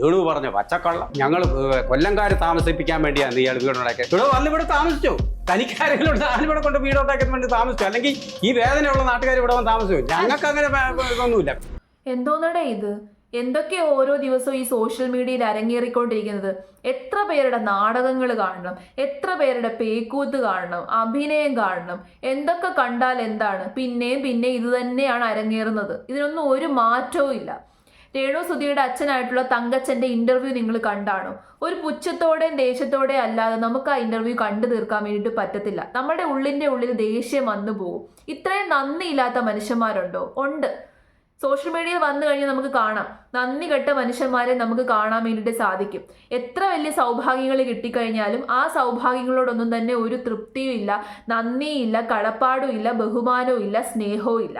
രേണു പറഞ്ഞ പച്ചക്കള്ളം. ഞങ്ങൾ കൊല്ലംകാർ താമസിപ്പിക്കാൻ വേണ്ടിയാണ് ഇയാൾ വീടുണ്ടാക്കിയത് ഇവിടെ വന്ന് ഇവിടെ താമസിച്ചു. തനിക്കാരെങ്കിലും ഞാനിവിടെ കൊണ്ട് വീടുണ്ടാക്കാൻ വേണ്ടി താമസിച്ചു? അല്ലെങ്കിൽ ഈ വേദനയുള്ള നാട്ടുകാർ ഇവിടെ വന്ന് താമസിച്ചു? ഞങ്ങൾക്ക് അങ്ങനെ ഒന്നുമില്ല എന്തോന്നടേ ഇത്? എന്തൊക്കെ ഓരോ ദിവസവും ഈ സോഷ്യൽ മീഡിയയിൽ അരങ്ങേറിക്കൊണ്ടിരിക്കുന്നത്? എത്ര പേരുടെ നാടകങ്ങൾ കാണണം എത്ര പേരുടെ പേക്കൂത്ത് കാണണം അഭിനയം കാണണം എന്തൊക്കെ കണ്ടാൽ എന്താണ്? പിന്നെയും പിന്നെ ഇത് തന്നെയാണ് അരങ്ങേറുന്നത്. ഇതിനൊന്നും ഒരു മാറ്റവും ഇല്ല. രേണു സുധിയുടെ അച്ഛനായിട്ടുള്ള തങ്കച്ചന്റെ ഇന്റർവ്യൂ നിങ്ങൾ കണ്ടാണോ? ഒരു പുച്ഛത്തോടെയും ദേഷ്യത്തോടെയും അല്ലാതെ നമുക്ക് ആ ഇന്റർവ്യൂ കണ്ടു തീർക്കാൻ വേണ്ടിയിട്ട് പറ്റത്തില്ല. നമ്മുടെ ഉള്ളിന്റെ ഉള്ളിൽ ദേഷ്യം വന്നു പോകും. ഇത്രയും നന്ദിയില്ലാത്ത മനുഷ്യന്മാരുണ്ടോ? ഉണ്ട്. സോഷ്യൽ മീഡിയയിൽ വന്നു കഴിഞ്ഞാൽ നമുക്ക് കാണാം. നന്ദി കെട്ട മനുഷ്യന്മാരെ നമുക്ക് കാണാൻ വേണ്ടിയിട്ട് സാധിക്കും. എത്ര വലിയ സൗഭാഗ്യങ്ങൾ കിട്ടിക്കഴിഞ്ഞാലും ആ സൗഭാഗ്യങ്ങളോടൊന്നും തന്നെ ഒരു തൃപ്തിയും ഇല്ല നന്ദിയില്ല കടപ്പാടും ഇല്ല ബഹുമാനവും ഇല്ല സ്നേഹവും ഇല്ല.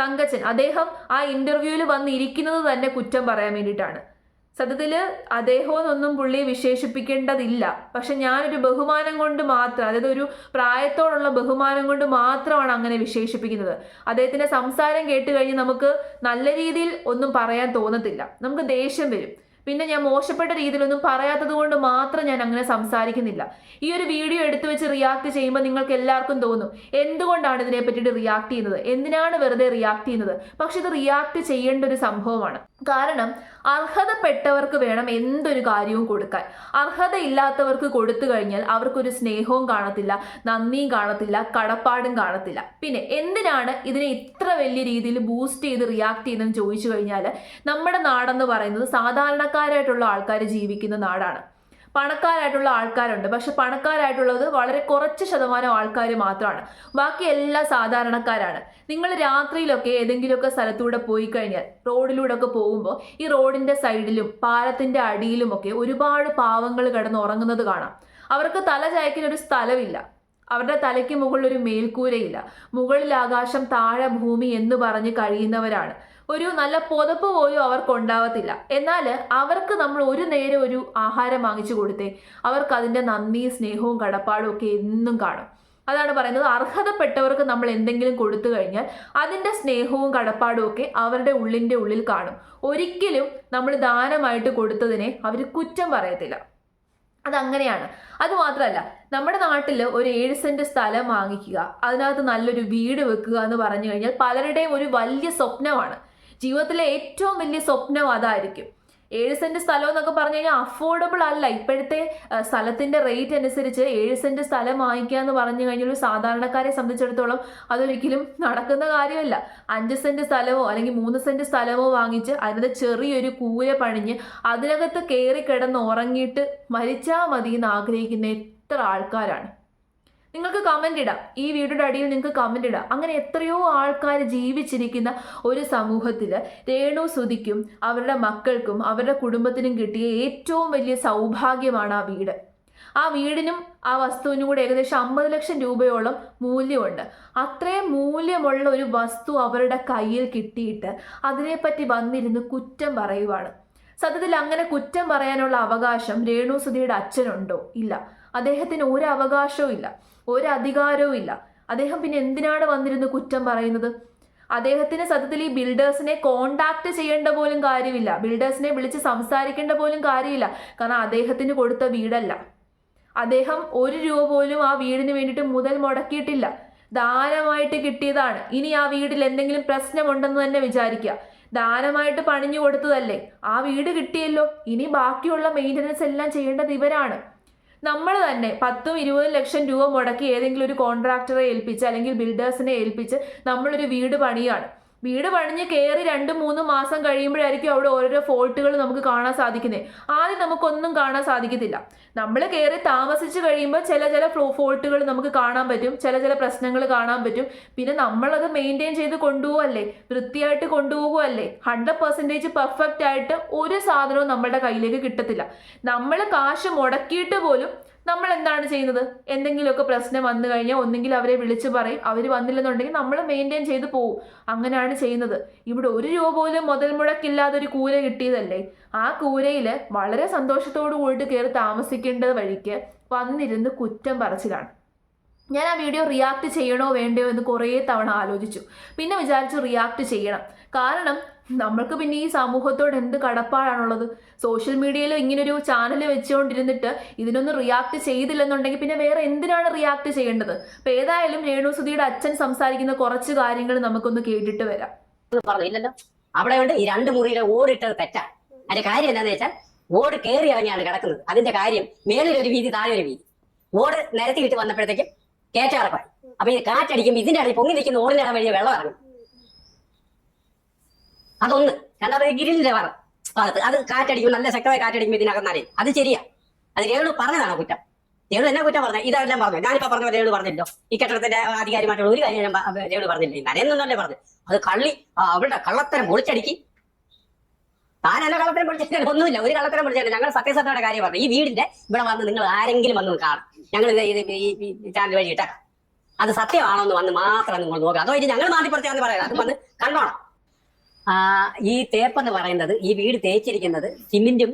തങ്കച്ചൻ. അദ്ദേഹം ആ ഇന്റർവ്യൂവിൽ വന്നിരിക്കുന്നത് തന്നെ കുറ്റം പറയാൻ വേണ്ടിയിട്ടാണ്. സത്യത്തിൽ അദ്ദേഹമെന്നൊന്നും പുള്ളിയെ വിശേഷിപ്പിക്കേണ്ടതില്ല. പക്ഷെ ഞാനൊരു ബഹുമാനം കൊണ്ട് മാത്രം അതായത് ഒരു പ്രായത്തോടുള്ള ബഹുമാനം കൊണ്ട് മാത്രമാണ് അങ്ങനെ വിശേഷിപ്പിക്കുന്നത്. അദ്ദേഹത്തിന്റെ സംസാരം കേട്ട് കഴിഞ്ഞ് നമുക്ക് നല്ല രീതിയിൽ ഒന്നും പറയാൻ തോന്നത്തില്ല. നമുക്ക് ദേഷ്യം വരും. പിന്നെ ഞാൻ മോശപ്പെട്ട രീതിയിലൊന്നും പറയാത്തത് കൊണ്ട് മാത്രം ഞാൻ അങ്ങനെ സംസാരിക്കുന്നില്ല. ഈ ഒരു വീഡിയോ എടുത്തു വെച്ച് റിയാക്ട് ചെയ്യുമ്പോൾ നിങ്ങൾക്ക് എല്ലാവർക്കും തോന്നും എന്തുകൊണ്ടാണ് ഇതിനെ പറ്റിയിട്ട് റിയാക്ട് ചെയ്യുന്നത്? എന്തിനാണ് വെറുതെ റിയാക്ട് ചെയ്യുന്നത്? പക്ഷെ ഇത് റിയാക്ട് ചെയ്യേണ്ട ഒരു സംഭവമാണ്. കാരണം അർഹതപ്പെട്ടവർക്ക് വേണം എന്തൊരു കാര്യവും കൊടുക്കാൻ. അർഹതയില്ലാത്തവർക്ക് കൊടുത്തു കഴിഞ്ഞാൽ അവർക്കൊരു സ്നേഹവും കാണത്തില്ല നന്ദിയും കാണത്തില്ല കടപ്പാടും കാണത്തില്ല. പിന്നെ എന്തിനാണ് ഇതിനെ ഇത്ര വലിയ രീതിയിൽ ബൂസ്റ്റ് ചെയ്ത് റിയാക്ട് ചെയ്യുന്നതെന്ന് ചോദിച്ചു കഴിഞ്ഞാൽ നമ്മുടെ നാടെന്ന് പറയുന്നത് സാധാരണക്കാരായിട്ടുള്ള ആൾക്കാർ ജീവിക്കുന്ന നാടാണ്. പണക്കാരായിട്ടുള്ള ആൾക്കാരുണ്ട്. പക്ഷെ പണക്കാരായിട്ടുള്ളത് വളരെ കുറച്ച് ശതമാനം ആൾക്കാർ മാത്രമാണ്. ബാക്കി എല്ലാ സാധാരണക്കാരാണ്. നിങ്ങൾ രാത്രിയിലൊക്കെ ഏതെങ്കിലുമൊക്കെ സ്ഥലത്തൂടെ പോയി കഴിഞ്ഞാൽ റോഡിലൂടെ ഒക്കെ പോകുമ്പോൾ ഈ റോഡിന്റെ സൈഡിലും പാലത്തിന്റെ അടിയിലും ഒക്കെ ഒരുപാട് പാവങ്ങൾ കിടന്ന് ഉറങ്ങുന്നത് കാണാം. അവർക്ക് തല ചായക്കിനൊരു സ്ഥലമില്ല. അവരുടെ തലയ്ക്ക് മുകളിൽ ഒരു മേൽക്കൂരയില്ല. മുകളിൽ ആകാശം താഴെ ഭൂമി എന്ന് പറഞ്ഞ് കഴിയുന്നവരാണ്. ഒരു നല്ല പുതപ്പ് പോലും അവർക്ക് ഉണ്ടാവത്തില്ല. എന്നാൽ അവർക്ക് നമ്മൾ ഒരു നേരം ഒരു ആഹാരം വാങ്ങിച്ചു കൊടുത്തേ അവർക്ക് അതിന്റെ നന്ദിയും സ്നേഹവും കടപ്പാടും ഒക്കെ എന്നും കാണും. അതാണ് പറയുന്നത്. അർഹതപ്പെട്ടവർക്ക് നമ്മൾ എന്തെങ്കിലും കൊടുത്തു കഴിഞ്ഞാൽ അതിന്റെ സ്നേഹവും കടപ്പാടും ഒക്കെ അവരുടെ ഉള്ളിന്റെ ഉള്ളിൽ കാണും. ഒരിക്കലും നമ്മൾ ദാനമായിട്ട് കൊടുത്തതിനെ അവർ കുറ്റം പറയത്തില്ല. അതങ്ങനെയാണ്. അതുമാത്രമല്ല നമ്മുടെ നാട്ടിൽ ഒരു ഏഴ് സെന്റ് സ്ഥലം വാങ്ങിക്കുക അതിനകത്ത് നല്ലൊരു വീട് വെക്കുക എന്ന് പറഞ്ഞു കഴിഞ്ഞാൽ പലരുടെയും ഒരു വലിയ സ്വപ്നമാണ്. ജീവിതത്തിലെ ഏറ്റവും വലിയ സ്വപ്നം അതായിരിക്കും. ഏഴ് സെന്റ് സ്ഥലം എന്നൊക്കെ പറഞ്ഞു കഴിഞ്ഞാൽ അഫോർഡബിൾ അല്ല. ഇപ്പോഴത്തെ സ്ഥലത്തിന്റെ റേറ്റ് അനുസരിച്ച് ഏഴ് സെന്റ് സ്ഥലം വാങ്ങിക്കുക എന്ന് പറഞ്ഞു കഴിഞ്ഞാൽ ഒരു സാധാരണക്കാരെ സംബന്ധിച്ചിടത്തോളം അതൊരിക്കലും നടക്കുന്ന കാര്യമല്ല. അഞ്ച് സെന്റ് സ്ഥലമോ അല്ലെങ്കിൽ മൂന്ന് സെന്റ് സ്ഥലമോ വാങ്ങിച്ച് അതിനകത്ത് ചെറിയൊരു കൂര പണിഞ്ഞ് അതിനകത്ത് കയറി കിടന്ന് ഉറങ്ങിയിട്ട് മരിച്ചാൽ മതി എന്ന് ആഗ്രഹിക്കുന്ന എത്ര ആൾക്കാരാണ്. നിങ്ങൾക്ക് കമന്റ് ഇടാം. ഈ വീഡിയോയുടെ അടിയിൽ നിങ്ങൾക്ക് കമന്റ് ഇടാം. അങ്ങനെ എത്രയോ ആൾക്കാർ ജീവിച്ചിരിക്കുന്ന ഒരു സമൂഹത്തിൽ രേണു സുധിക്കും അവരുടെ മക്കൾക്കും അവരുടെ കുടുംബത്തിനും കിട്ടിയ ഏറ്റവും വലിയ സൗഭാഗ്യമാണ് ആ വീട്. ആ വീടിനും ആ വസ്തുവിനും കൂടെ ഏകദേശം അമ്പത് ലക്ഷം രൂപയോളം മൂല്യമുണ്ട്. അത്രയും മൂല്യമുള്ള ഒരു വസ്തു അവരുടെ കയ്യിൽ കിട്ടിയിട്ട് അതിനെപ്പറ്റി വന്നിരുന്ന് കുറ്റം പറയുവാണ്. സത്യത്തിൽ അങ്ങനെ കുറ്റം പറയാനുള്ള അവകാശം രേണു സുധിയുടെ അച്ഛനുണ്ടോ? ഇല്ല. അദ്ദേഹത്തിന് ഒരു അവകാശവും ഇല്ല ഒരു അധികാരവും ഇല്ല. അദ്ദേഹം പിന്നെ എന്തിനാണ് വന്നിരുന്ന് കുറ്റം പറയുന്നത്? അദ്ദേഹത്തിന് സത്യത്തിൽ ഈ ബിൽഡേഴ്സിനെ കോണ്ടാക്ട് ചെയ്യേണ്ട പോലും കാര്യമില്ല. ബിൽഡേഴ്സിനെ വിളിച്ച് സംസാരിക്കേണ്ട പോലും കാര്യമില്ല. കാരണം അദ്ദേഹത്തിന് കൊടുത്ത വീടല്ല. അദ്ദേഹം ഒരു രൂപ പോലും ആ വീടിന് വേണ്ടിയിട്ട് മുതൽ മുടക്കിയിട്ടില്ല. ദാനമായിട്ട് കിട്ടിയതാണ്. ഇനി ആ വീട്ടിൽ എന്തെങ്കിലും പ്രശ്നമുണ്ടെന്ന് തന്നെ വിചാരിക്കുക. ദാനമായിട്ട് പണിഞ്ഞു കൊടുത്തതല്ലേ? ആ വീട് കിട്ടിയല്ലോ. ഇനി ബാക്കിയുള്ള മെയിന്റനൻസ് എല്ലാം ചെയ്യേണ്ടത് ഇവരാണ്. നമ്മൾ തന്നെ പത്തും ഇരുപതും ലക്ഷം രൂപ മുടക്കി ഏതെങ്കിലും ഒരു കോൺട്രാക്ടറെ ഏൽപ്പിച്ച് അല്ലെങ്കിൽ ബിൽഡേഴ്സിനെ ഏൽപ്പിച്ച് നമ്മളൊരു വീട് പണിയാണ് വീട് പണിഞ്ഞ് കയറി രണ്ട് മൂന്ന് മാസം കഴിയുമ്പോഴായിരിക്കും അവിടെ ഓരോരോ ഫോൾട്ടുകൾ നമുക്ക് കാണാൻ സാധിക്കുന്നത്. ആദ്യം നമുക്കൊന്നും കാണാൻ സാധിക്കത്തില്ല. നമ്മൾ കയറി താമസിച്ച് കഴിയുമ്പോൾ ചില ചില ഫോൾട്ടുകൾ നമുക്ക് കാണാൻ പറ്റും. ചില ചില പ്രശ്നങ്ങൾ കാണാൻ പറ്റും. പിന്നെ നമ്മളത് മെയിന്റെയിൻ ചെയ്ത് കൊണ്ടുപോകല്ലേ വൃത്തിയായിട്ട് കൊണ്ടുപോകുമല്ലേ ഹൺഡ്രഡ് പെർസെന്റേജ് പെർഫെക്റ്റ് ആയിട്ട് ഒരു സാധനവും നമ്മളുടെ കയ്യിലേക്ക് കിട്ടത്തില്ല. നമ്മൾ കാശ് മുടക്കിയിട്ട് പോലും നമ്മൾ എന്താണ് ചെയ്യുന്നത്? എന്തെങ്കിലുമൊക്കെ പ്രശ്നം വന്നു കഴിഞ്ഞാൽ ഒന്നെങ്കിൽ അവരെ വിളിച്ചു പറയും. അവർ വന്നില്ലെന്നുണ്ടെങ്കിൽ നമ്മൾ മെയിന്റെയിൻ ചെയ്ത് പോവും. അങ്ങനെയാണ് ചെയ്യുന്നത്. ഇവിടെ ഒരു രൂപ പോലും മുതൽ മുടക്കില്ലാതെ ഒരു കൂര കിട്ടിയതല്ലേ? ആ കൂരയിൽ വളരെ സന്തോഷത്തോടു കൂടിയിട്ട് കയറി താമസിക്കേണ്ടത് വഴിക്ക് വന്നിരുന്ന് കുറ്റം പറച്ചിലാണ്. ഞാൻ ആ വീഡിയോ റിയാക്ട് ചെയ്യണോ വേണ്ടയോ എന്ന് കുറേ തവണ ആലോചിച്ചു. പിന്നെ വിചാരിച്ചു റിയാക്ട് ചെയ്യണം. കാരണം നമ്മൾക്ക് പിന്നെ ഈ സമൂഹത്തോട് എന്ത് കടപ്പാടാണുള്ളത്? സോഷ്യൽ മീഡിയയിൽ ഇങ്ങനൊരു ചാനൽ വെച്ചുകൊണ്ടിരുന്നിട്ട് ഇതിനൊന്നും റിയാക്ട് ചെയ്തില്ലെന്നുണ്ടെങ്കിൽ പിന്നെ വേറെ എന്തിനാണ് റിയാക്ട് ചെയ്യേണ്ടത്? അപ്പൊ ഏതായാലും രേണുസുതിയുടെ അച്ഛൻ സംസാരിക്കുന്ന കുറച്ച് കാര്യങ്ങൾ നമുക്കൊന്ന് കേട്ടിട്ട് വരാം. അവിടെ ഉണ്ട് ഈ രണ്ട് മുറിയിലെ ഓടിട്ടത് തെറ്റാ. അതിന്റെ കാര്യം എന്താന്ന് വെച്ചാൽ ഓട് കയറി ഇറങ്ങിയാണ് കിടക്കുന്നത്. അതിന്റെ കാര്യം മേളിലൊരു വീതി താഴെ ഒരു വീതി. ഓട് നിരത്തിയിട്ട് വന്നപ്പോഴത്തേക്കും കയറ്റിറപ്പായി അപ്പൊ ഈ കാറ്റടിക്കുമ്പോൾ ഇതിന്റെ ഇടയിൽ പൊങ്ങി നിൽക്കുന്ന ഓടിന്റെ ഇടം വഴിയെ വെള്ളം ഇറങ്ങും. അതൊന്ന്. രണ്ടാമത് ഗിരിലിന്റെ വറ ഭാഗത്ത് അത് കാറ്റടിക്കുമ്പോൾ നല്ല ശക്തമായ കാറ്റടിക്കുമ്പോൾ ഇതിനകം നനയും. അത് ശരിയാ. അത് രേണു പറഞ്ഞതാണ് കുറ്റം. രേണു എന്നാ കുറ്റം പറഞ്ഞത്? ഇതെല്ലാം പറഞ്ഞു? ഞാനിപ്പോ പറഞ്ഞ രേണു പറഞ്ഞല്ലോ. ഈ കെട്ടിടത്തിന്റെ അധികാരിമായിട്ടുള്ള ഒരു കാര്യം ഞാൻ രേണു പറഞ്ഞില്ല? നനയെന്നല്ലേ പറഞ്ഞു. അത് കള്ളി അവരുടെ കള്ളത്തരം പൊളിച്ചടിക്കി. താനല്ല കള്ളത്തരം പൊളിച്ചിട്ടില്ല ഒന്നുമില്ല. ഒരു കള്ളത്തരം പൊളിച്ചിട്ടില്ല ഞങ്ങൾ സത്യസന്ധയുടെ കാര്യം പറഞ്ഞു. ഈ വീടിന്റെ ഇവിടെ വന്ന് നിങ്ങൾ ആരെങ്കിലും വന്ന് കാണും. ഞങ്ങൾ ഈ ചാനൽ വഴി ഇട്ടേക്കാം അത് സത്യമാണോ എന്ന് വന്ന് മാത്രം നിങ്ങൾ നോക്കുക അതോ ഇനി ഞങ്ങൾ മാറ്റിപ്പുറത്താന്ന് പറയാം അത് വന്ന് കണ്ടോണം. ഈ തേപ്പെന്ന് പറയുന്നത് ഈ വീട് തേച്ചിരിക്കുന്നത് സിമെന്റും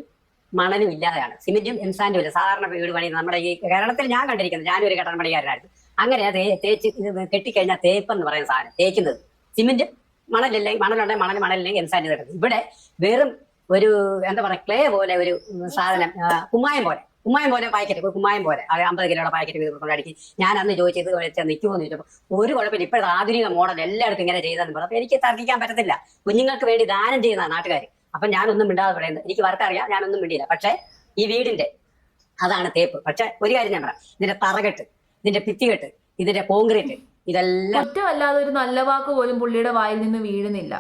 മണലും ഇല്ലാതെയാണ്. സിമെന്റും എംസാൻഡും ഇല്ല സാധാരണ വീട് പണി നമ്മുടെ ഈ കേരളത്തിൽ ഞാൻ കണ്ടിരിക്കുന്നത് ഞാനൊരു കെട്ടണ പണിക്കാരനായിരുന്നു അങ്ങനെ തേച്ച് കെട്ടിക്കഴിഞ്ഞാൽ തേപ്പെന്ന് പറയുന്ന സാധനം തേക്കുന്നത്. സിമെന്റ് മണലില്ലെങ്കിൽ മണലുണ്ടെങ്കിൽ മണൽ മണലില്ലെങ്കിൽ എംസാൻഡ് കിട്ടുന്നത് ഇവിടെ വെറും ഒരു എന്താ പറയാ ക്ലേ പോലെ ഒരു സാധനം കുമ്മായം പോലെ. കുമ്മായം പോലെ പാക്കറ്റ് കുമ്മായം പോലെ അത് അമ്പത് കിലോയുടെ പാക്കറ്റ് വീട് കൊണ്ട് ഞാൻ അന്ന് ചോദിച്ചത് വെച്ചാൽ നിൽക്കുമോ എന്ന് ചോദിച്ചപ്പോൾ ഒരു കുഴപ്പമില്ല. ഇപ്പോഴത്തെ ആധുനിക മോഡൽ എല്ലായിടത്തും ഇങ്ങനെ ചെയ്തെന്ന് പറഞ്ഞു. അപ്പൊ എനിക്ക് തർക്കിക്കാൻ പറ്റത്തില്ല. കുഞ്ഞുങ്ങൾക്ക് വേണ്ടി ദാനം ചെയ്യുന്ന നാട്ടുകാർ അപ്പൊ ഞാനൊന്നും മിണ്ടാതെ പറയുന്നത്. എനിക്ക് വർക്കറിയാം ഞാനൊന്നും മിണ്ടിയില്ല. പക്ഷേ ഈ വീടിന്റെ അതാണ് തേപ്പ്. പക്ഷെ ഒരു കാര്യം ഞാൻ പറയാം. ഇതിന്റെ തറകെട്ട് ഇതിന്റെ ഭിത്തികെട്ട് ഇതിന്റെ കോൺക്രീറ്റ് ഇതെല്ലാം കുറ്റമല്ലാതെ ഒരു നല്ല വാക്ക് പോലും പുള്ളിയുടെ വായിൽ നിന്ന് വീഴുന്നില്ല.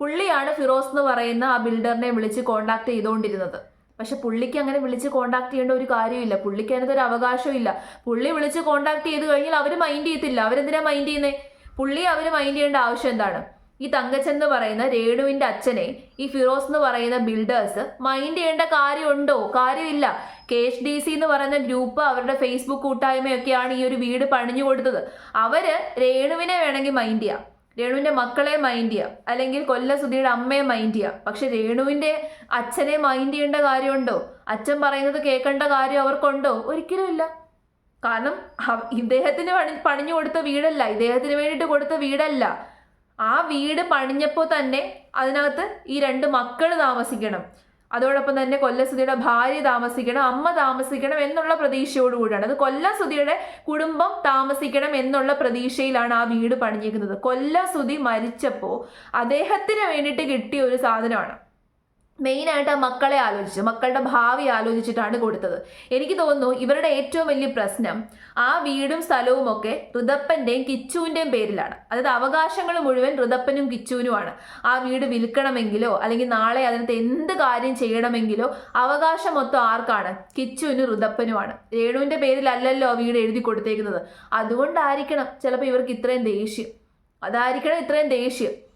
പുള്ളിയാണ് ഫിറോസ് എന്ന് പറയുന്ന ആ ബിൽഡറിനെ വിളിച്ച് കോണ്ടാക്ട് ചെയ്തുകൊണ്ടിരുന്നത്. പക്ഷെ പുള്ളിക്ക് അങ്ങനെ വിളിച്ച് കോണ്ടാക്ട് ചെയ്യേണ്ട ഒരു കാര്യമില്ല. പുള്ളിക്ക് അതിനകത്ത് ഒരു അവകാശമില്ല. പുള്ളി വിളിച്ച് കോണ്ടാക്ട് ചെയ്ത് കഴിഞ്ഞാൽ അവർ മൈൻഡ് ചെയ്യത്തില്ല. അവരെന്തിനാ മൈൻഡ് ചെയ്യുന്നേ? പുള്ളി അവർ മൈൻഡ് ചെയ്യേണ്ട ആവശ്യം എന്താണ്? ഈ തങ്കച്ചൻ എന്ന് പറയുന്ന രേണുവിന്റെ അച്ഛനെ ഈ ഫിറോസ് എന്ന് പറയുന്ന ബിൽഡേഴ്സ് മൈൻഡ് ചെയ്യേണ്ട കാര്യമുണ്ടോ? കാര്യമില്ല. കെ എച്ച് ഡി സി എന്ന് പറയുന്ന ഗ്രൂപ്പ് അവരുടെ ഫേസ്ബുക്ക് കൂട്ടായ്മയൊക്കെയാണ് ഈ ഒരു വീട് പണിഞ്ഞു കൊടുത്തത്. അവർ രേണുവിനെ വേണമെങ്കിൽ മൈൻഡ് ചെയ്യാം. രേണുവിന്റെ മക്കളെ മൈൻഡ് ചെയ്യാം. അല്ലെങ്കിൽ കൊല്ല സുധിയുടെ അമ്മയെ മൈൻഡ് ചെയ്യാം. പക്ഷെ രേണുവിന്റെ അച്ഛനെ മൈൻഡ് ചെയ്യേണ്ട കാര്യമുണ്ടോ? അച്ഛൻ പറയുന്നത് കേൾക്കേണ്ട കാര്യം അവർക്കുണ്ടോ? ഒരിക്കലും ഇല്ല. കാരണം ഇദ്ദേഹത്തിന് പണി പണിഞ്ഞു കൊടുത്ത വീടല്ല. ഇദ്ദേഹത്തിന് വേണ്ടിയിട്ട് കൊടുത്ത വീടല്ല. ആ വീട് പണിഞ്ഞപ്പോൾ തന്നെ അതിനകത്ത് ഈ രണ്ട് മക്കൾ താമസിക്കണം. അതോടൊപ്പം തന്നെ കൊല്ലസുതിയുടെ ഭാര്യ താമസിക്കണം അമ്മ താമസിക്കണം എന്നുള്ള പ്രതീക്ഷയോടുകൂടിയാണ്. അത് കൊല്ലസുതിയുടെ കുടുംബം താമസിക്കണം എന്നുള്ള പ്രതീക്ഷയിലാണ് ആ വീട് പണിഞ്ഞിരിക്കുന്നത്. കൊല്ലസുതി മരിച്ചപ്പോൾ അദ്ദേഹത്തിന് വേണ്ടിയിട്ട് കിട്ടിയ ഒരു സാധനമാണ്. മെയിനായിട്ട് ആ മക്കളെ ആലോചിച്ച്. മക്കളുടെ ഭാവി ആലോചിച്ചിട്ടാണ് കൊടുത്തത്. എനിക്ക് തോന്നുന്നു ഇവരുടെ ഏറ്റവും വലിയ പ്രശ്നം ആ വീടും സ്ഥലവും ഒക്കെ ഋതപ്പന്റെയും കിച്ചുവിന്റെയും പേരിലാണ്. അതായത് അവകാശങ്ങൾ മുഴുവൻ ഋതപ്പനും കിച്ചുവിനുമാണ്. ആ വീട് വിൽക്കണമെങ്കിലോ അല്ലെങ്കിൽ നാളെ അതിനകത്ത് എന്ത് കാര്യം ചെയ്യണമെങ്കിലോ അവകാശം മൊത്തം ആർക്കാണ്? കിച്ചുവിനും ഋതപ്പനുമാണ്. രേണുവിന്റെ പേരിലല്ലല്ലോ ആ വീട് എഴുതി കൊടുത്തേക്കുന്നത്. അതുകൊണ്ടായിരിക്കണം ചിലപ്പോൾ ഇവർക്ക് ഇത്രയും ദേഷ്യം. അതായിരിക്കണം ഇത്രയും ദേഷ്യം.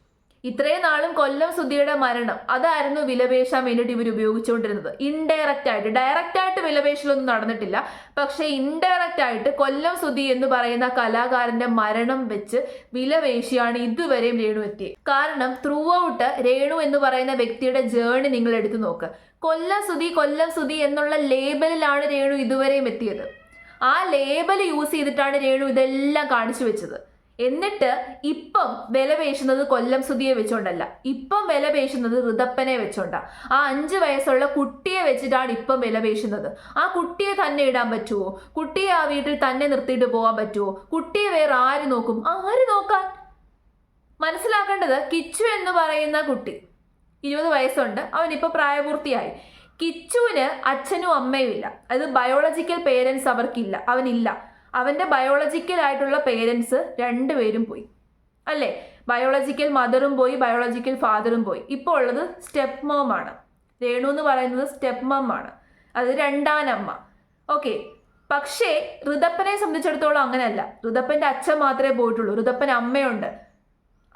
ഇത്രയും നാളും കൊല്ലം സുധിയുടെ മരണം അതായിരുന്നു വിലപേശാൻ വേണ്ടിയിട്ട് ഇവർ ഉപയോഗിച്ചുകൊണ്ടിരുന്നത്. ഇൻഡയറക്റ്റ് ആയിട്ട്. ഡയറക്റ്റ് ആയിട്ട് വിലപേശലൊന്നും നടന്നിട്ടില്ല. പക്ഷേ ഇൻഡയറക്റ്റ് ആയിട്ട് കൊല്ലം സുധി എന്ന് പറയുന്ന കലാകാരന്റെ മരണം വെച്ച് വിലപേശിയാണ് ഇതുവരെയും രേണു എത്തിയത് കാരണം ത്രൂ ഔട്ട് രേണു എന്ന് പറയുന്ന വ്യക്തിയുടെ ജേണി നിങ്ങൾ എടുത്തു നോക്ക്. കൊല്ലം സുധി കൊല്ലം സുധി എന്നുള്ള ലേബലിലാണ് രേണു ഇതുവരെയും എത്തിയത്. ആ ലേബൽ യൂസ് ചെയ്തിട്ടാണ് രേണു ഇതെല്ലാം കാണിച്ചു വെച്ചത്. എന്നിട്ട് ഇപ്പം വില പേശുന്നത് കൊല്ലം സുധിയെ വെച്ചോണ്ടല്ല. ഇപ്പം വില പേശുന്നത് ഋതപ്പനെ വെച്ചോണ്ടാ. ആ അഞ്ച് വയസ്സുള്ള കുട്ടിയെ വെച്ചിട്ടാണ് ഇപ്പം വില പേശുന്നത്. ആ കുട്ടിയെ തന്നെ ഇടാൻ പറ്റുമോ കുട്ടിയെ ആ വീട്ടിൽ തന്നെ നിർത്തിയിട്ട് പോകാൻ പറ്റുമോ കുട്ടിയെ വേറെ ആര് നോക്കും? ആര് നോക്കാൻ? മനസ്സിലാക്കേണ്ടത് കിച്ചു എന്ന് പറയുന്ന കുട്ടി ഇരുപത് വയസ്സുണ്ട്. അവനിപ്പോൾ പ്രായപൂർത്തിയായി. കിച്ചുവിന് അച്ഛനും അമ്മയും ഇല്ല. അത് ബയോളജിക്കൽ പേരൻസ് അവർക്കില്ല. അവനില്ല. അവന്റെ ബയോളജിക്കൽ ആയിട്ടുള്ള പേരൻസ് രണ്ടുപേരും പോയി. അല്ലേ? ബയോളജിക്കൽ മദറും പോയി ബയോളജിക്കൽ ഫാദറും പോയി. ഇപ്പോൾ ഉള്ളത് സ്റ്റെപ്പ് മോമാണ് രേണു എന്ന് പറയുന്നത് സ്റ്റെപ്പ് മമ്മാണ് അത് രണ്ടാനമ്മ ഓക്കെ പക്ഷേ ഋതപ്പനെ സംബന്ധിച്ചിടത്തോളം അങ്ങനെയല്ല. ഋതപ്പന്റെ അച്ഛൻ മാത്രമേ പോയിട്ടുള്ളൂ. ഋതപ്പൻ അമ്മയുണ്ട്.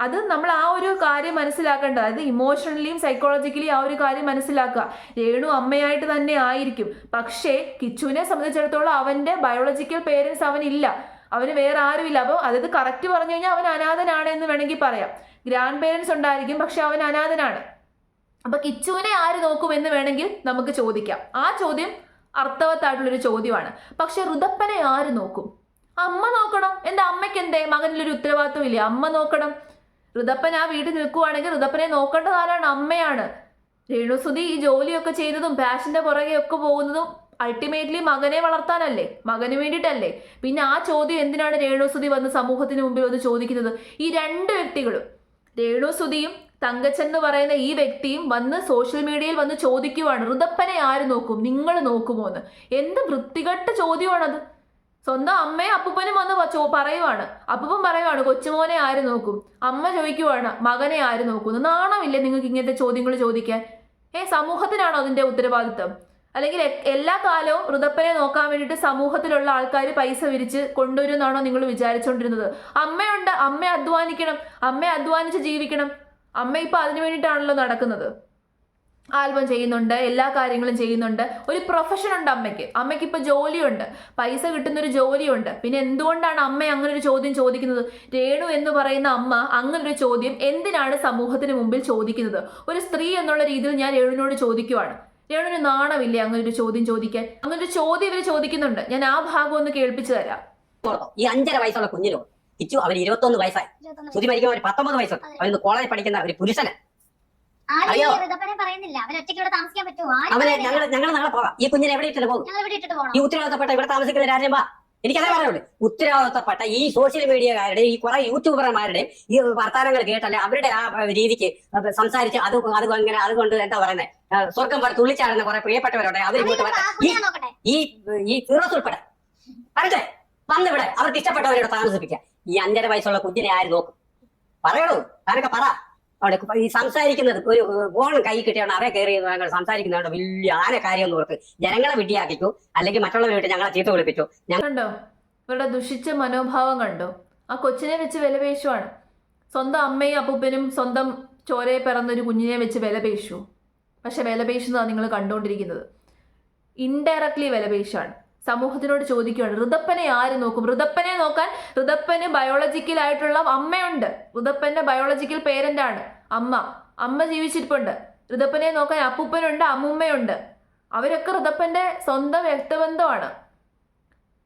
അത് നമ്മൾ ആ ഒരു കാര്യം മനസ്സിലാക്കേണ്ടത്. അതായത് ഇമോഷണലിയും സൈക്കോളജിക്കലി ആ ഒരു കാര്യം മനസ്സിലാക്കുക. രേണു അമ്മയായിട്ട് തന്നെ ആയിരിക്കും. പക്ഷേ കിച്ചുവിനെ സംബന്ധിച്ചിടത്തോളം അവന്റെ ബയോളജിക്കൽ പേരൻസ് അവനില്ല. അവന് വേറെ ആരുമില്ല. അപ്പോൾ അതായത് കറക്റ്റ് പറഞ്ഞു കഴിഞ്ഞാൽ അവൻ അനാഥനാണ് എന്ന് വേണമെങ്കിൽ പറയാം. ഗ്രാൻഡ് പേരൻസ് ഉണ്ടായിരിക്കും പക്ഷെ അവൻ അനാഥനാണ്. അപ്പൊ കിച്ചുവിനെ ആര് നോക്കുമെന്ന് വേണമെങ്കിൽ നമുക്ക് ചോദിക്കാം. ആ ചോദ്യം അർത്ഥവത്തായിട്ടുള്ളൊരു ചോദ്യമാണ്. പക്ഷെ ഋതപ്പനെ ആര് നോക്കും? അമ്മ നോക്കണം. എന്റെ അമ്മയ്ക്ക് എന്തേ മകനിലൊരു ഉത്തരവാദിത്വം ഇല്ലേ അമ്മ നോക്കണം. ഋതപ്പൻ ആ വീട്ടിൽ നിൽക്കുവാണെങ്കിൽ ഋതപ്പനെ നോക്കേണ്ടത് ആരാണ് അമ്മയാണ്. രേണുസുതി ഈ ജോലിയൊക്കെ ചെയ്യുന്നതും പാഷന്റെ പുറകെ ഒക്കെ പോകുന്നതും അൾട്ടിമേറ്റ്ലി മകനെ വളർത്താനല്ലേ? മകന് വേണ്ടിയിട്ടല്ലേ? പിന്നെ ആ ചോദ്യം എന്തിനാണ് രേണുസുതി വന്ന് സമൂഹത്തിന് മുമ്പിൽ വന്ന് ചോദിക്കുന്നത്? ഈ രണ്ട് വ്യക്തികളും രേണുസുതിയും തങ്കച്ചൻ എന്ന് പറയുന്ന ഈ വ്യക്തിയും വന്ന് സോഷ്യൽ മീഡിയയിൽ വന്ന് ചോദിക്കുവാണ് ഋതപ്പനെ ആര് നോക്കും? നിങ്ങൾ നോക്കുമോ? എന്ന്. എന്ത് വൃത്തികെട്ട ചോദ്യമാണത്? സ്വന്തം അമ്മയും അപ്പൂപ്പനും വന്ന് പറയുവാണ്. അപ്പൂപ്പൻ പറയുവാണ് കൊച്ചുമോനെ ആര് നോക്കും? അമ്മ ചോദിക്കുവാണ് മകനെ ആര് നോക്കും? നാണമില്ലേ നിങ്ങൾക്ക് ഇങ്ങനത്തെ ചോദ്യങ്ങൾ ചോദിക്കാൻ? ഏ സമൂഹത്തിനാണോ അതിന്റെ ഉത്തരവാദിത്തം? അല്ലെങ്കിൽ എല്ലാ കാലവും ഋതപ്പനെ നോക്കാൻ വേണ്ടിയിട്ട് സമൂഹത്തിലുള്ള ആൾക്കാർ പൈസ വിരിച്ച് കൊണ്ടുവരുമെന്നാണോ നിങ്ങൾ വിചാരിച്ചുകൊണ്ടിരുന്നത് അമ്മയുണ്ട് അമ്മ അധ്വാനിക്കണം അമ്മ അധ്വാനിച്ച് ജീവിക്കണം. അമ്മ ഇപ്പൊ അതിനു വേണ്ടിയിട്ടാണല്ലോ നടക്കുന്നത്. ആൽബം ചെയ്യുന്നുണ്ട് എല്ലാ കാര്യങ്ങളും ചെയ്യുന്നുണ്ട്. ഒരു പ്രൊഫഷൻ ഉണ്ട് അമ്മയ്ക്ക്. അമ്മയ്ക്ക് ഇപ്പൊ ജോലിയുണ്ട്. പൈസ കിട്ടുന്ന ഒരു ജോലിയുണ്ട്. പിന്നെ എന്തുകൊണ്ടാണ് അമ്മ അങ്ങനെ ഒരു ചോദ്യം ചോദിക്കുന്നത്? രേണു എന്ന് പറയുന്ന അമ്മ അങ്ങനെ ഒരു ചോദ്യം എന്തിനാണ് സമൂഹത്തിന് മുമ്പിൽ ചോദിക്കുന്നത്? ഒരു സ്ത്രീ എന്നുള്ള രീതിയിൽ ഞാൻ രേണുവിനോട് ചോദിക്കുവാണ്. രേണുവിന് നാണമില്ലേ അങ്ങനെ ഒരു ചോദ്യം ചോദിക്കാൻ? അങ്ങനെ ഒരു ചോദ്യം ഇവർ ചോദിക്കുന്നുണ്ട്. ഞാൻ ആ ഭാഗം ഒന്ന് കേൾപ്പിച്ചു തരാം. ഈ അഞ്ചര വയസ്സുള്ള കുഞ്ഞിനോ ഇച്ചു അവന് ഇരുപത്തൊന്ന് വയസ്സായി. സുതി ഒരു പത്തൊമ്പത് വയസ്സുണ്ട്. അവരിന്ന് കോളേജിൽ പഠിക്കുന്ന ഒരു പുരുഷന് അയ്യോ. പറയുന്നില്ല. അവൻ ഒറ്റയ്ക്ക് ഇവിടെ താമസിക്കാൻ പറ്റുമോ? അവനെ പറയുന്നില്ല. ഞങ്ങൾ ഞങ്ങൾ നാളെ പോകാം ഈ കുഞ്ഞിനെ എവിടെ ഇട്ടിട്ട് പോകും? ഞങ്ങൾ ഇവിടെ ഇട്ടിട്ട് പോകണം ഈ ഉത്തരവാദിത്തപ്പെട്ട ഇവിടെ താമസിക്കുന്ന രാജ്യം വാ. എനിക്കതേ പറയുള്ളൂ. ഉത്തരവാദിത്തപ്പെട്ട ഈ സോഷ്യൽ മീഡിയക്കാരുടെ ഈ കുറെ യൂട്യൂബർമാരുടെ ഈ വർത്താനങ്ങൾ കേട്ടല്ലേ അവരുടെ ആ രീതിക്ക് സംസാരിച്ച് അത് അത് അങ്ങനെ അതുകൊണ്ട് എന്താ പറയുന്നത് സ്വർഗം പോലെ തുള്ളിച്ചാടുന്ന കുറെ പ്രിയപ്പെട്ടവരോടെ അവർ ഇങ്ങോട്ട് ഈ ഈ ഫിറോസ് ഉൾപ്പെടെ. പറയട്ടെ വന്നിവിടെ. അവർക്ക് ഇഷ്ടപ്പെട്ടവരോട് താമസിപ്പിക്കാം. ഈ അഞ്ചര വയസ്സുള്ള കുഞ്ഞിനെ ആര് നോക്കും? പറയണോ താനൊക്കെ പറ. അവിടെ ഈ സംസാരിക്കുന്നത് ഒരു ഫോൺ കൈ കിട്ടിയാണ് അറേ കയറി ഞങ്ങൾ വലിയ ആന കാര്യം ഓർക്ക് ജനങ്ങളെ വിട്ടിയാക്കിച്ചു അല്ലെങ്കിൽ മറ്റുള്ളവരെ വിട്ട് ഞങ്ങളെ ചീത്ത വിളിപ്പിച്ചു. കണ്ടോ? ഇവരുടെ ദുഷിച്ച മനോഭാവം കണ്ടോ? ആ കൊച്ചിനെ വെച്ച് വിലപേശുവാണ് സ്വന്തം അമ്മയും അപ്പൂപ്പനും സ്വന്തം ചോരയെ പിറന്നൊരു കുഞ്ഞിനെ വെച്ച് വിലപേശു പക്ഷെ വിലപേശുന്നതാണ് നിങ്ങൾ കണ്ടുകൊണ്ടിരിക്കുന്നത് ഇൻഡയറക്ട്ലി വിലപേശാണ് സമൂഹത്തിനോട് ചോദിക്കുകയാണ് ഋതപ്പനെ ആര് നോക്കും? ഋതപ്പനെ നോക്കാൻ ഋതപ്പന് ബയോളജിക്കൽ ആയിട്ടുള്ള അമ്മയുണ്ട്. ഋതപ്പന്റെ ബയോളജിക്കൽ പേരന്റാണ് അമ്മ. അമ്മ ജീവിച്ചിരിപ്പുണ്ട്. ഋതപ്പനെ നോക്കാൻ അപ്പൂപ്പനുണ്ട് അമ്മൂമ്മയുണ്ട്. അവരൊക്കെ ഋതപ്പന്റെ സ്വന്തം രക്തബന്ധമാണ്.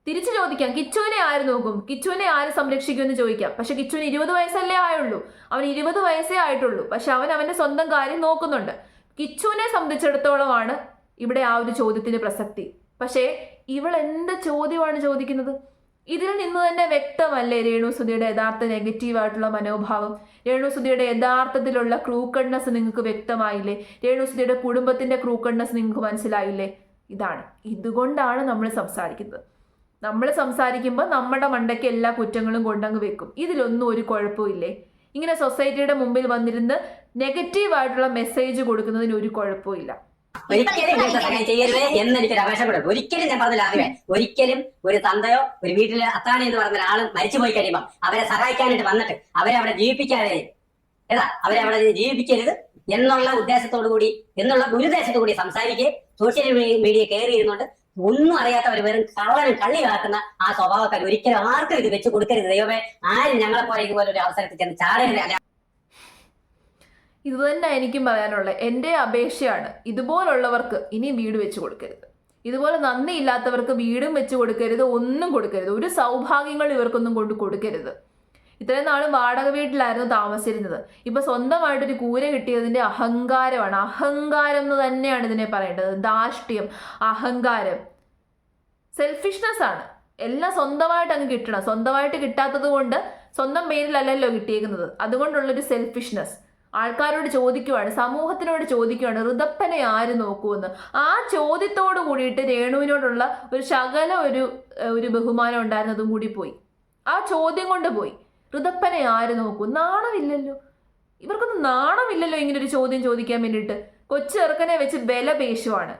തിരിച്ചു ചോദിക്കാം കിച്ചുവിനെ ആര് നോക്കും? കിച്ചുവിനെ ആര് സംരക്ഷിക്കുമെന്ന് ചോദിക്കാം. പക്ഷെ കിച്ചുവിന് ഇരുപത് വയസ്സല്ലേ ആയുള്ളൂ. അവൻ ഇരുപത് വയസ്സേ ആയിട്ടുള്ളൂ. പക്ഷെ അവൻ അവന്റെ സ്വന്തം കാര്യം നോക്കുന്നുണ്ട്. കിച്ചുവിനെ സംബന്ധിച്ചിടത്തോളമാണ് ഇവിടെ ആ ഒരു ചോദ്യത്തിന്റെ പ്രസക്തി. പക്ഷേ ഇവൾ എന്ത് ചോദ്യമാണ് ചോദിക്കുന്നത്? ഇതിൽ നിന്ന് തന്നെ വ്യക്തമല്ലേ രേണുസുതിയുടെ യഥാർത്ഥ നെഗറ്റീവായിട്ടുള്ള മനോഭാവം? രേണുസുതിയുടെ യഥാർത്ഥത്തിലുള്ള ക്രൂക്കഡ്നസ് നിങ്ങൾക്ക് വ്യക്തമായില്ലേ? രേണുസുതിയുടെ കുടുംബത്തിന്റെ ക്രൂക്കഡ്നസ് നിങ്ങൾക്ക് മനസ്സിലായില്ലേ? ഇതാണ്. ഇതുകൊണ്ടാണ് നമ്മൾ സംസാരിക്കുന്നത്. നമ്മൾ സംസാരിക്കുമ്പോൾ നമ്മുടെ മണ്ടയ്ക്ക് എല്ലാ കുറ്റങ്ങളും കൊണ്ടങ്ങ് വെക്കും. ഇതിലൊന്നും ഒരു കുഴപ്പമില്ലേ ഇങ്ങനെ സൊസൈറ്റിയുടെ മുമ്പിൽ വന്നിരുന്ന് നെഗറ്റീവായിട്ടുള്ള മെസ്സേജ് കൊടുക്കുന്നതിന് ഒരു കുഴപ്പമില്ല ഒരിക്കലും ഇങ്ങനത്തെ സഹായം ചെയ്യരുത് എന്ന് എനിക്കൊരു അപേക്ഷപ്പെടും ഒരിക്കലും ഞാൻ പറഞ്ഞില്ല ആദ്യമേ ഒരിക്കലും ഒരു തന്തയോ ഒരു വീട്ടിലെ അത്താണി എന്ന് പറഞ്ഞ ഒരാൾ മരിച്ചു പോയി കഴിയുമ്പോൾ അവരെ സഹായിക്കാനായിട്ട് വന്നിട്ട് അവരെ അവിടെ ജീവിപ്പിക്കാതെ ഏതാ? അവരെ അവിടെ ജീവിപ്പിക്കരുത് എന്നുള്ള ഉദ്ദേശത്തോടു കൂടി എന്നുള്ള ഗുരുദേശത്തോടു കൂടി സംസാരിക്കുകയും സോഷ്യൽ മീഡിയ കയറി ഇരുന്നുകൊണ്ട് ഒന്നും അറിയാത്തവർ വെറും കള്ളനും കള്ളിയാക്കുന്ന ആ സ്വഭാവക്കാർ ഒരിക്കലും ആർക്കും ഇത് വെച്ച് കൊടുക്കരുത്. ദൈവമേ ആരും ഞങ്ങളെ പോലെ ഇതുപോലെ ഒരു അവസരത്തിൽ ചെന്ന് ചാടരുത്. ഇത് തന്നെ എനിക്കും പറയാനുള്ളത്. എന്റെ അപേക്ഷയാണ്. ഇതുപോലുള്ളവർക്ക് ഇനി വീട് വെച്ച് കൊടുക്കരുത്. ഇതുപോലെ നന്ദിയില്ലാത്തവർക്ക് വീടും വെച്ച് കൊടുക്കരുത് ഒന്നും കൊടുക്കരുത്. ഒരു സൗഭാഗ്യങ്ങൾ ഇവർക്കൊന്നും കൊണ്ട് കൊടുക്കരുത്. ഇത്രയും നാളും വാടക വീട്ടിലായിരുന്നു താമസിച്ചിരുന്നത്. ഇപ്പൊ സ്വന്തമായിട്ടൊരു കൂര കിട്ടിയതിന്റെ അഹങ്കാരമാണ്. അഹങ്കാരം എന്ന് തന്നെയാണ് ഇതിനെ പറയേണ്ടത്. ധാഷ്ട്യം അഹങ്കാരം. സെൽഫിഷ്നെസ് ആണ്. എല്ലാം സ്വന്തമായിട്ട് അങ്ങ് കിട്ടണം. സ്വന്തമായിട്ട് കിട്ടാത്തത് കൊണ്ട് സ്വന്തം പേരിലല്ലല്ലോ കിട്ടിയേക്കുന്നത്. അതുകൊണ്ടുള്ളൊരു സെൽഫിഷ്നെസ് ആൾക്കാരോട് ചോദിക്കുവാണ് സമൂഹത്തിനോട് ചോദിക്കുവാണ് ഋതപ്പനെ ആര് നോക്കുമെന്ന് ആ ചോദ്യത്തോട് കൂടിയിട്ട് രേണുവിനോടുള്ള ഒരു ശകല ഒരു ഒരു ബഹുമാനം ഉണ്ടായിരുന്നതും കൂടി പോയി. ആ ചോദ്യം കൊണ്ട് പോയി ഋതപ്പനെ ആര് നോക്കൂ? നാണമില്ലല്ലോ. ഇവർക്കൊന്നും നാണമില്ലല്ലോ ഇങ്ങനെ ഒരു ചോദ്യം ചോദിക്കാൻ വേണ്ടിയിട്ട്. കൊച്ചു ചെറുക്കനെ വെച്ച് വില പേശുവാണ്